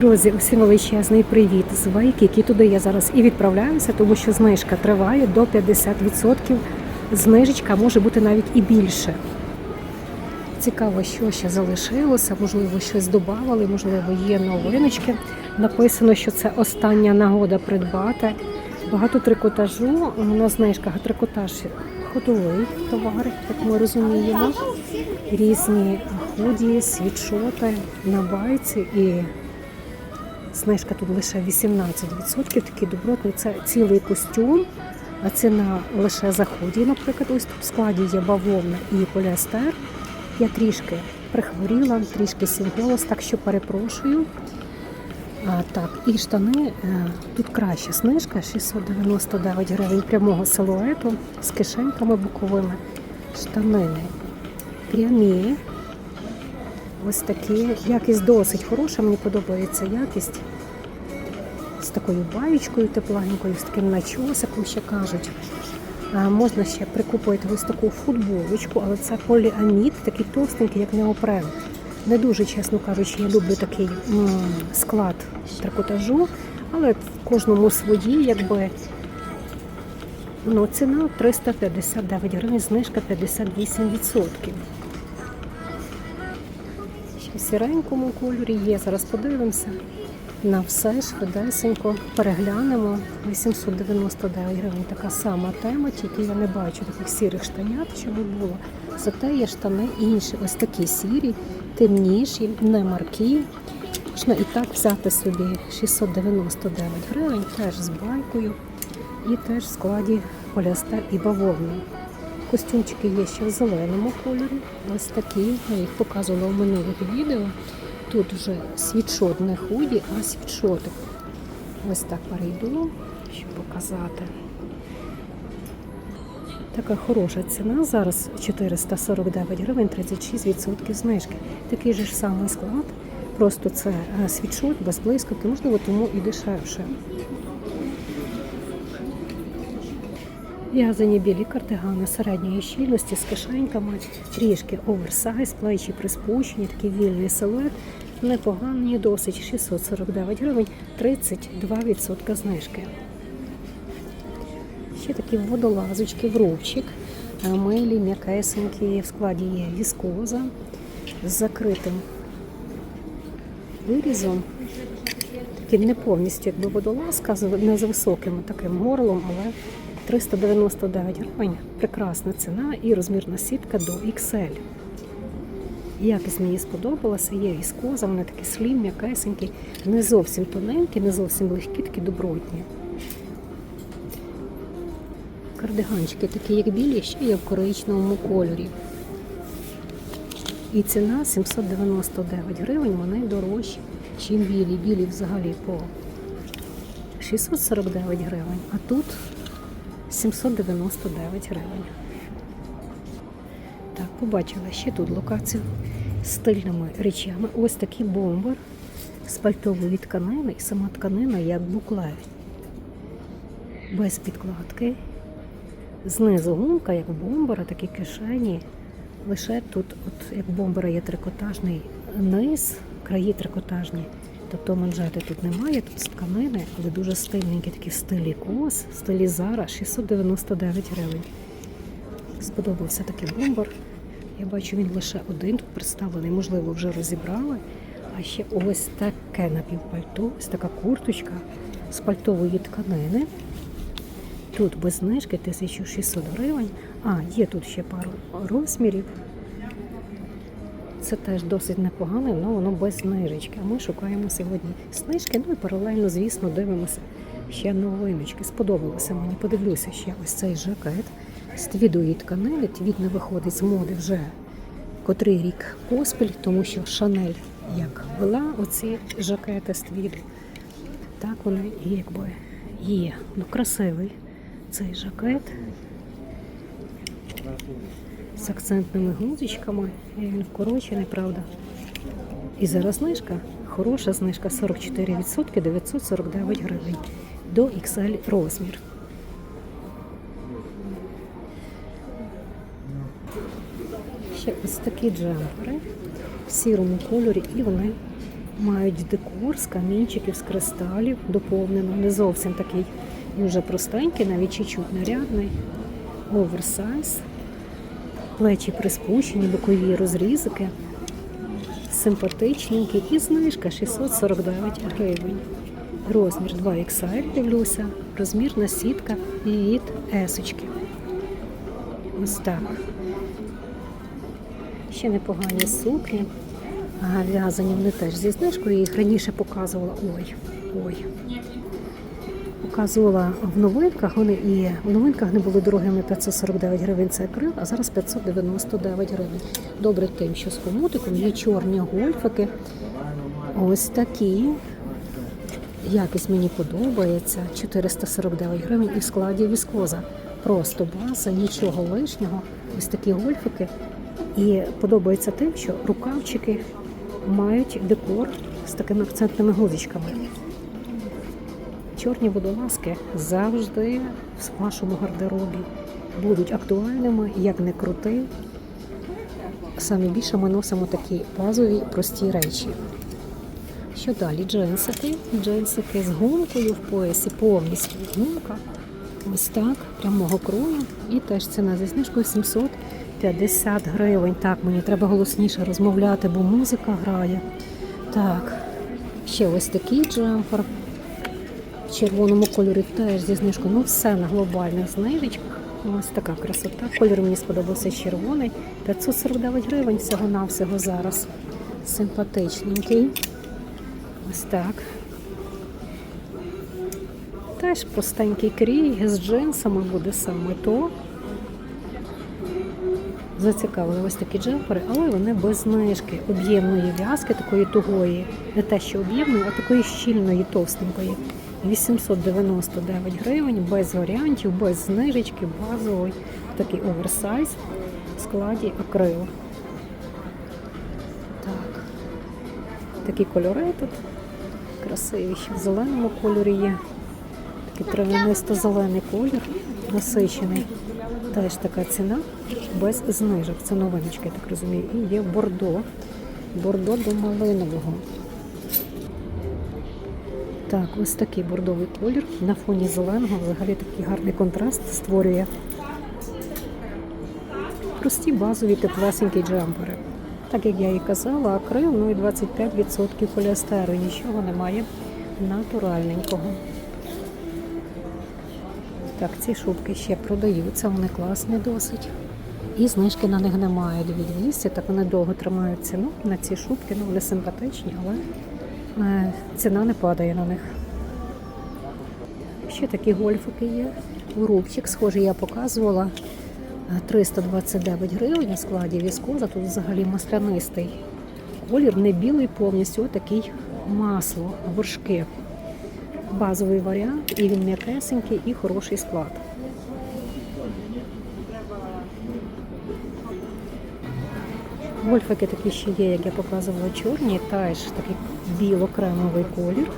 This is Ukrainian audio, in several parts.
Друзі, усім величезний привіт з Вайкікі. Туди я зараз і відправляюся, тому що знижка триває до 50%. Знижечка може бути навіть і більше. Цікаво, що ще залишилося, можливо, щось додавали, можливо, є новиночки. Написано, що це остання нагода придбати. Багато трикотажу на знижках. Трикотаж ходовий товар, як ми розуміємо. Різні худі, світшоти на байці і Знижка тут лише 18%, такий добротний. Це цілий костюм, а ціна лише за худі, наприклад, ось тут в складі є бавовна і поліестер. Я трішки прихворіла, трішки сів голос, так що перепрошую. А, так, і штани е, тут краща знижка 699 гривень прямого силуету з кишеньками боковими. Штанини прямі. Ось такі. Якість досить хороша, мені подобається якість. З такою баєчкою тепленькою, з таким начосиком ще кажуть. А, можна ще прикупити ось таку футболочку, але це поліамід, такий товстенький, як неопрен. Не дуже, чесно кажучи, я люблю такий м, склад трикотажу, але кожному свої, якби. Ну, ціна 359 гривень, знижка 58%. В сіренькому кольорі є. Зараз подивимося. На все швидесенько переглянемо. 899 гривень. Така сама тема, тільки я не бачу таких сірих штанят, щоб було. Зате є штани інші, ось такі сірі, темніші, не маркі. Можна і так взяти собі 699 гривень, теж з байкою, і теж в складі поліестер і бавовна. Костюмчики є ще в зеленому кольорі. Ось такі. Я їх показувала у минулих відео. Тут вже світшот не худі, а світшотик. Ось так перейду, щоб показати. Така хороша ціна. Зараз 449 гривень, 36% знижки. Такий же ж самий склад. Просто це е, світшот без блискавки, можливо, тому і дешевше. В'язані білі кардигани середньої щільності з кишеньками, трішки оверсайз, плечі приспущені, такий вільний силует. Непоганий, досить 649 гривень, 32% знижки. Ще такі водолазочки в рубчик. Е, Милі, м'якесенькі, в складі є віскоза з закритим вирізом. Такий не повністю якби водолазка, не з високим таким горлом, але 399 гривень. Прекрасна ціна і розмірна сітка до XL. Якість мені сподобалася, є віскоза, вони такі слім, м'якесенькі, не зовсім тоненькі, не зовсім легкі, такі добротні. Кардиганчики такі, як білі, ще є в коричневому кольорі. І ціна 799 гривень, вони дорожчі, ніж білі. Білі взагалі по 649 гривень, а тут 799 гривень. Так, побачила ще тут локацію з стильними речами. Ось такий бомбер з пальтової тканини і сама тканина як буклет. Без підкладки. Знизу гумка, як бомбера, такі кишені. Лише тут, от як бомбера є трикотажний низ, краї трикотажні. Тобто манжети тут немає, тут з тканини, але дуже стильненькі такі стилі кос, стилі Зара 699 гривень. Сподобався такий бомбер. Я бачу, він лише один тут представлений, можливо, вже розібрали. А ще ось таке напівпальто, ось така курточка з пальтової тканини. Тут без знижки 1600 гривень. А, є тут ще пару розмірів. Це теж досить непогано, але воно без знижечки. А ми шукаємо сьогодні знижки. Ну і паралельно, звісно, дивимося ще новиночки. Сподобалося мені. Подивлюся ще ось цей жакет з твідої тканини. Твід не виходить з моди вже котрий рік поспіль, тому що Шанель як вела оці жакети з твіду, так вони якби є. Ну, красивий цей жакет з акцентними гудзичками. І Він вкорочений, правда. І зараз знижка, хороша знижка 44%, 949 гривень до XL розмір. Ще ось такі джемпери в сірому кольорі, і вони Мають декор з камінчиків, з кристалів, доповнено. Не зовсім такий дуже простенький, навіть чуть-чуть нарядний. Оверсайз. Плечі приспущені, бокові розрізики. Симпатичненький. І знижка 649 гривень. Розмір 2XL, дивлюся. Розмірна сітка від есочки. Ось так. Ще непогані сукні. В'язані вони теж зі знижкою. Їх раніше показувала. Ой, ой. Показувала в новинках. Вони і в новинках не були дорогими 549 гривень це акрил, а зараз 599 гривень. Добре тим, що з хомутиком є чорні гольфики. Ось такі. Якість мені подобається. 449 гривень і в складі віскоза. Просто база, нічого лишнього. Ось такі гольфики. І подобається тим, що рукавчики мають декор з такими акцентними гузичками. Чорні водолазки завжди в вашому гардеробі будуть актуальними, як не крути. Саме більше ми носимо такі базові прості речі. Що далі? Джинсики. Джинсики з гумкою в поясі, повністю гумка. Ось так, прямого крою. І теж ціна зі знижкою 750 гривень. Так, мені треба голосніше розмовляти, бо музика грає. Так, ще ось такий джемпер. В червоному кольорі теж зі знижкою. Ну, все на глобальних знижечках. Ось така красота. Кольор мені сподобався червоний. 549 гривень всього-навсього зараз. Симпатичненький. Ось так. Теж простенький крій з джинсами буде саме то. Зацікавили ось такі джемпери, але вони без знижки, об'ємної в'язки, такої тугої, не те, що об'ємної, а такої щільної, товстенької. 899 гривень, без варіантів, без знижечки, базовий, такий оверсайз в складі акрил. Так. Такі кольори тут красиві. В зеленому кольорі є. Такий травянисто-зелений колір, насичений. Теж така ціна без знижок. Це новиночка, я так розумію. І є бордо. Бордо до малинового. Так, ось такий бордовий колір на фоні зеленого. Взагалі такий гарний контраст створює. Прості базові теплесенькі джемпери. Так як я і казала, акрил, ну і 25% поліестеру. Нічого немає натуральненького. Так, ці шубки ще продаються, вони класні досить. І знижки на них немає. Від 200, так вони довго тримають ціну на ці шубки, ну вони симпатичні, але ціна не падає на них. Ще такі гольфики є. Рубчик, схожий, я показувала. Е, 329 гривень у складі віскоза. Тут взагалі маслянистий колір, не білий повністю, такий масло, горшки. Базовий варіант, і він м'якесенький, і хороший склад. Гольфики такі ще є, як я показувала, чорні, теж такий біло-кремовий колір.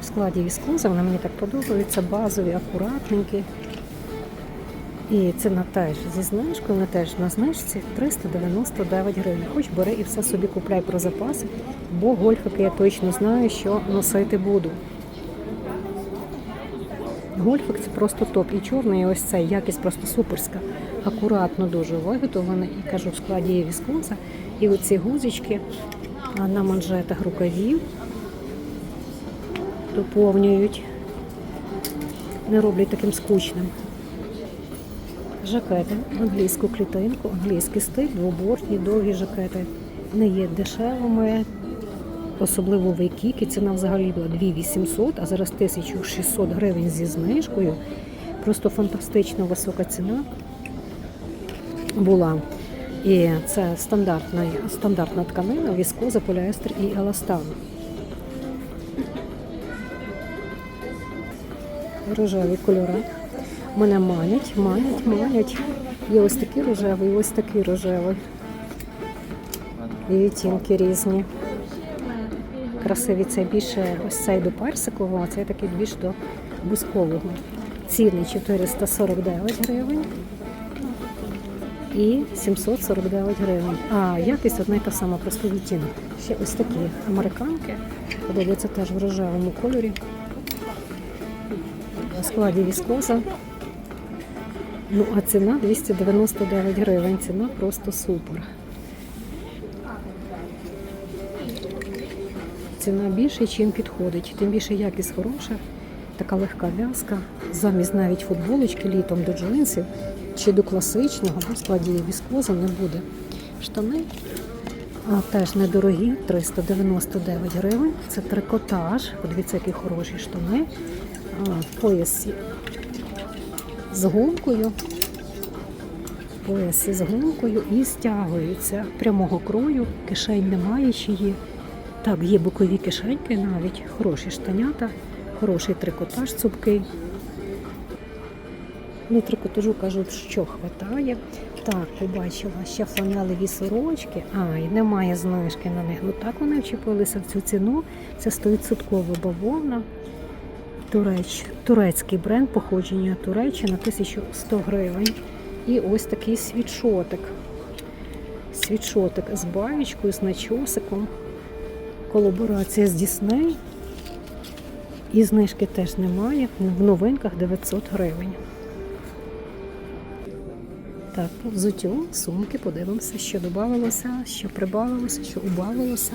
В складі віскоза, вони мені так подобаються, базові, акуратненькі. І ціна теж зі знижкою, вони теж на знижці 399 гривень. Хоч бери і все собі купляй про запаси, бо гольфики я точно знаю, що носити буду. Гольфик це просто топ. І чорний, і ось цей якість просто суперська. Акуратно дуже виготовлений. І кажу, в складі є віскоза. І оці гузички на манжетах рукавів доповнюють, не роблять таким скучним. Жакети, англійську клітинку, англійський стиль, двобортні, довгі жакети. Не є дешевими, особливо в Вейкікі. Ціна взагалі була 2800, а зараз 1600 гривень зі знижкою. Просто фантастично висока ціна була. І це стандартна, стандартна тканина, віскоза, поліестер і еластан. Рожеві кольори. Мене манять, манять, манять. Є ось такий рожевий, ось такий рожевий. І відтінки різні. Красиві це більше ось цей до персикового, а цей такий більш до бузкового. Ціни 449 гривень. І 749 гривень. А якість одна й та сама, просто відтінок. Ще ось такі американки. Подобаються теж в рожевому кольорі. На складі віскоза. Ну, а ціна 299 гривень. Ціна просто супер. Ціна більше, чим підходить. Тим більше якість хороша, така легка в'язка. Замість навіть футболочки літом до джинсів чи до класичного, в складі віскоза не буде. Штани а, теж недорогі, 399 гривень. Це трикотаж. Подивіться, які хороші штани. А, в поясі з гумкою. Поясі з гумкою і стягуються прямого крою, кишень немає ще є. Так, є бокові кишеньки навіть, хороші штанята, хороший трикотаж цупкий. Ну, трикотажу кажуть, що хватає. Так, побачила ще фланелеві сорочки. Ай, немає знижки на них. Ну так вони вчепилися в цю ціну. Це 100% бавовна. Туреч, турецький бренд походження Туреччина 1100 гривень. І ось такий світшотик. Світшотик з баєчкою, з начосиком. Колаборація з Дісней. І знижки теж немає. В новинках 900 гривень. Так, по взуттю, сумки, подивимося, що додавалося, що прибавилося, що убавилося.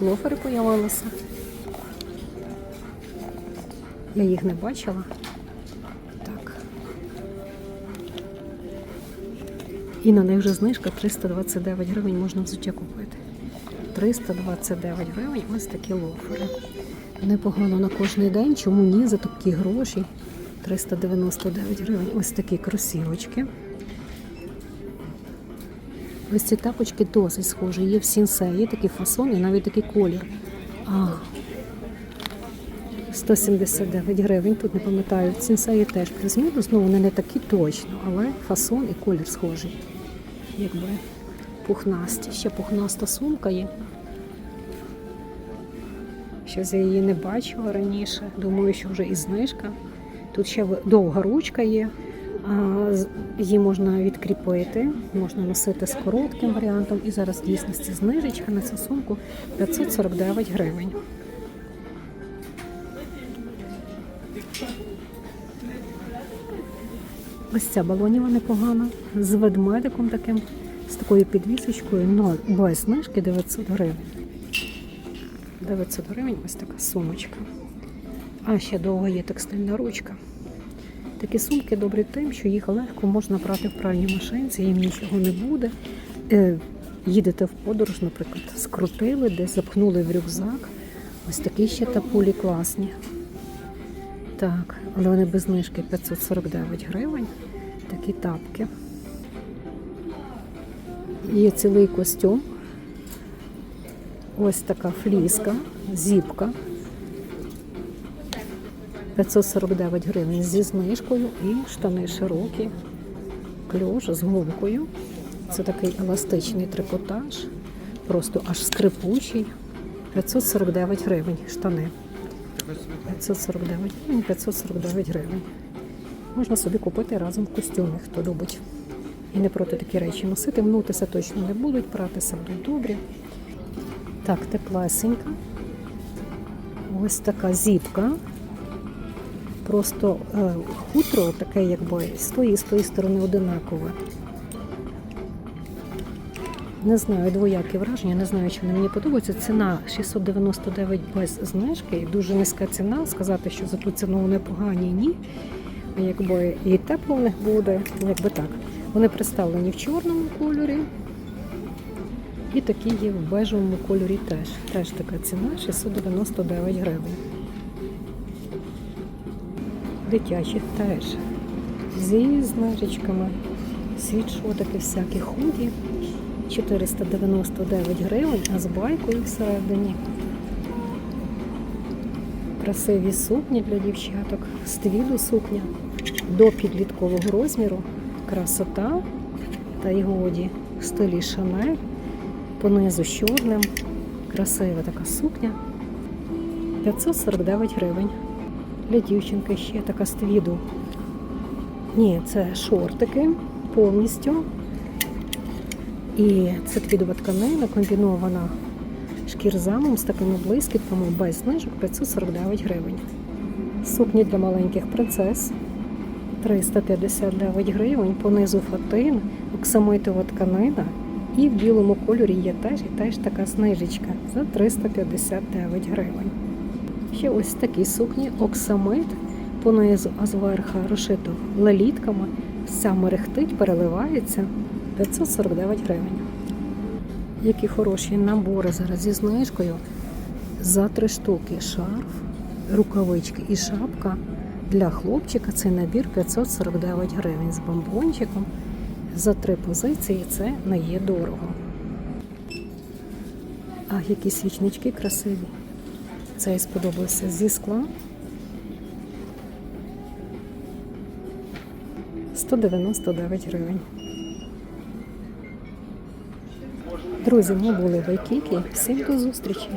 Лофери появилися. Я їх не бачила. Так. І на них вже знижка 329 гривень можна взуття купити. 329 гривень ось такі лофери. Непогано на кожний день. Чому ні? За такі гроші. 399 гривень. Ось такі кросівочки. Ось ці тапочки досить схожі. Є в сінсеї такий фасон і навіть такий колір. А, 179 гривень. Тут не пам'ятаю. В сінсеї теж плюс-мінус. Ну, вони не такі точно, але фасон і колір схожий. Якби пухнасті. Ще пухнаста сумка є. Щось я її не бачила раніше. Думаю, що вже і знижка. Тут ще довга ручка є. Її можна відкріпити, можна носити з коротким варіантом. І зараз в дійсності знижечка на цю сумку 549 гривень. Ось ця балоніва непогана, з ведмедиком таким, з такою підвісочкою, але без знижки 900 гривень. 900 гривень ось така сумочка. А ще довго є текстильна ручка. Такі сумки добрі тим, що їх легко можна брати в пральній машинці, їм нічого не буде. Е, їдете в подорож, наприклад, скрутили, десь запхнули в рюкзак. Ось такі ще тапулі класні. Так, але вони без знижки 549 гривень. Такі тапки. Є цілий костюм. Ось така фліска, зіпка. 549 гривень зі знижкою і штани широкі, кльош з гумкою. Це такий еластичний трикотаж, просто аж скрипучий. 549 гривень штани. 549 гривень, 549 гривень. Можна собі купити разом в костюмі, хто любить. І не проти такі речі носити, мнутися точно не будуть, пратися будуть добрі. Так, теплесенька. Ось така зіпка. Просто е, хутро таке, якби з тої, з тої сторони одинакове. Не знаю, двоякі враження, не знаю, чи вони мені подобаються. Ціна 699 без знижки дуже низька ціна. Сказати, що за ту ціну вони погані, ні. Якби і тепло в них буде, якби так. Вони представлені в чорному кольорі. І такі є в бежевому кольорі теж. Теж така ціна 699 гривень. Дитячі теж. Зі знижечками. Світшотики всякі худі. 499 гривень, а з байкою всередині. Красиві сукні для дівчаток, з сукня до підліткового розміру. Красота та й годі в стилі Шанель, понизу чорним. Красива така сукня. 549 гривень. Для дівчинки ще така з твіду. Ні, це шортики повністю. І це твідова тканина комбінована шкірзамом з такими блискітками без знижок 549 гривень. Сукні для маленьких принцес 359 гривень, понизу фатин, оксамитова тканина. І в білому кольорі є теж і теж така знижечка за 359 гривень. Ще ось такі сукні оксамит понизу, а зверху розшито лелітками. Вся мерехтить, переливається 549 гривень. Які хороші набори зараз зі знижкою. За три штуки шарф, рукавички і шапка. Для хлопчика цей набір 549 гривень з бомбончиком. За три позиції це не є дорого. А які свічнички красиві. Цей сподобався зі скла. 199 гривень. Друзі, ми були в Айкікі. Всім до зустрічі!